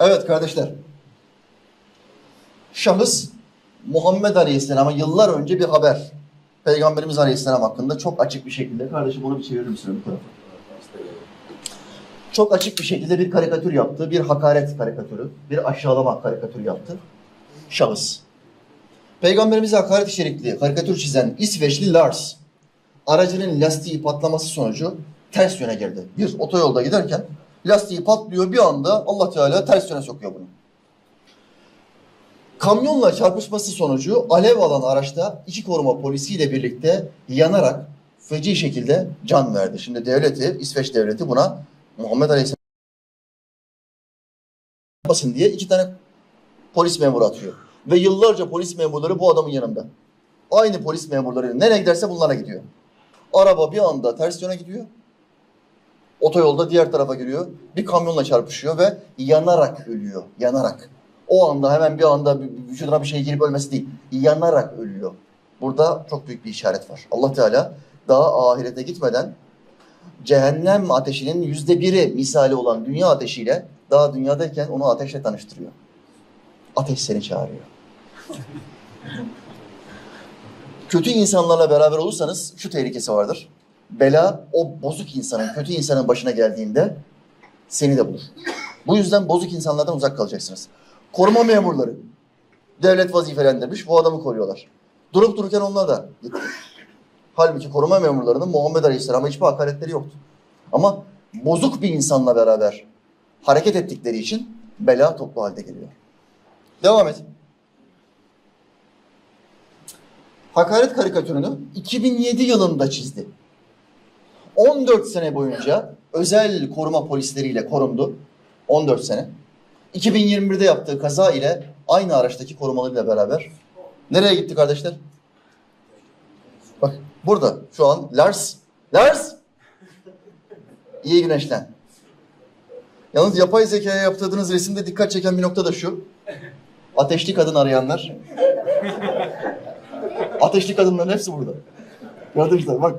Evet kardeşler. Şahıs Muhammed Aleyhisselam'a yıllar önce bir haber. Peygamberimiz Aleyhisselam hakkında çok açık bir şekilde. Kardeşim bunu bir çevirir misin? Çok açık bir şekilde bir karikatür yaptı. Bir hakaret karikatürü. Bir aşağılama karikatürü yaptı. Şahıs. Peygamberimize hakaret içerikli karikatür çizen İsveçli Lars aracının lastiği patlaması sonucu ters yöne girdi. Bir otoyolda giderken lastiği patlıyor bir anda Allah Teala ters yöne sokuyor bunu. Kamyonla çarpışması sonucu alev alan araçta iki koruma polisiyle birlikte yanarak feci şekilde can verdi. Şimdi devleti, İsveç devleti buna Muhammed Aleyhisselam basın diye iki tane polis memuru atıyor. Ve yıllarca polis memurları bu adamın yanında. Aynı polis memurları nereye giderse bunlara gidiyor. Araba bir anda ters yöne gidiyor. Otoyolda diğer tarafa giriyor. Bir kamyonla çarpışıyor ve yanarak ölüyor. Yanarak. O anda hemen bir anda vücuduna bir şey girip ölmesi değil. Yanarak ölüyor. Burada çok büyük bir işaret var. Allah Teala daha ahirete gitmeden cehennem ateşinin yüzde biri misali olan dünya ateşiyle daha dünyadayken onu ateşle tanıştırıyor. Ateş seni çağırıyor. Kötü insanlarla beraber olursanız şu tehlikesi vardır. Bela o bozuk insanın, kötü insanın başına geldiğinde seni de bulur. Bu yüzden bozuk insanlardan uzak kalacaksınız. Koruma memurları devlet vazifelendirmiş, bu adamı koruyorlar. Durup dururken onlar da gitti. Halbuki koruma memurlarının Muhammed Aleyhisselam'a hiçbir hakaretleri yoktu. Ama bozuk bir insanla beraber hareket ettikleri için bela toplu halde geliyor. Devam et. Hakaret karikatürünü 2007 yılında çizdi. 14 sene boyunca özel koruma polisleriyle korundu. 14 sene. 2021'de yaptığı kaza ile aynı araçtaki korumalarıyla beraber nereye gitti kardeşler? Bak burada şu an Lars. Lars! İyi güneşlen. Yalnız yapay zekaya yaptırdığınız resimde dikkat çeken bir nokta da şu. Ateşli kadın arayanlar. Ateşli kadınların hepsi burada. Mü? Bak.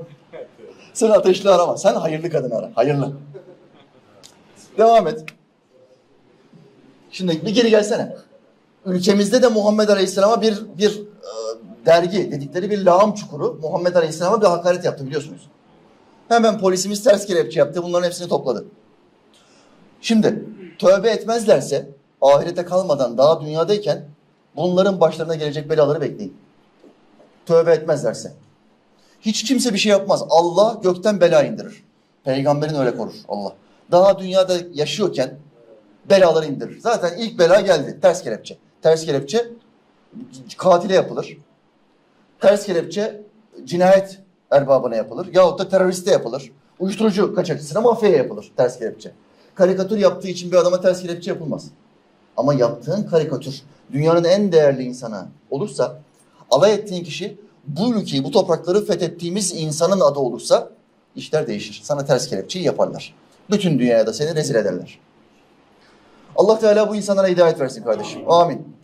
Sen ateşli arama. Sen hayırlı kadın ara. Hayırlı. Devam et. Şimdi bir geri gelsene. Ülkemizde de Muhammed Aleyhisselam'a bir bir e, dergi dedikleri bir lağım çukuru Muhammed Aleyhisselam'a bir hakaret yaptı biliyorsunuz. Hemen polisimiz ters kelepçe yaptı. Bunların hepsini topladı. Şimdi tövbe etmezlerse ahirete kalmadan daha dünyadayken bunların başlarına gelecek belaları bekleyin. Tövbe etmezlerse. Hiç kimse bir şey yapmaz. Allah gökten bela indirir. Peygamberin öyle korur Allah. Daha dünyada yaşıyorken belaları indirir. Zaten ilk bela geldi. Ters kelepçe. Ters kelepçe katile yapılır. Ters kelepçe cinayet erbabına yapılır. Yahut da teröriste yapılır. Uyuşturucu kaçakçısına mafyaya yapılır ters kelepçe. Karikatür yaptığı için bir adama ters kelepçe yapılmaz. Ama yaptığın karikatür dünyanın en değerli insanı olursa alay ettiğin kişi bu ülkeyi, bu toprakları fethettiğimiz insanın adı olursa işler değişir. Sana ters kelepçeyi yaparlar. Bütün dünyaya da seni rezil ederler. Allah Teala bu insanlara hidayet versin kardeşim. Amin.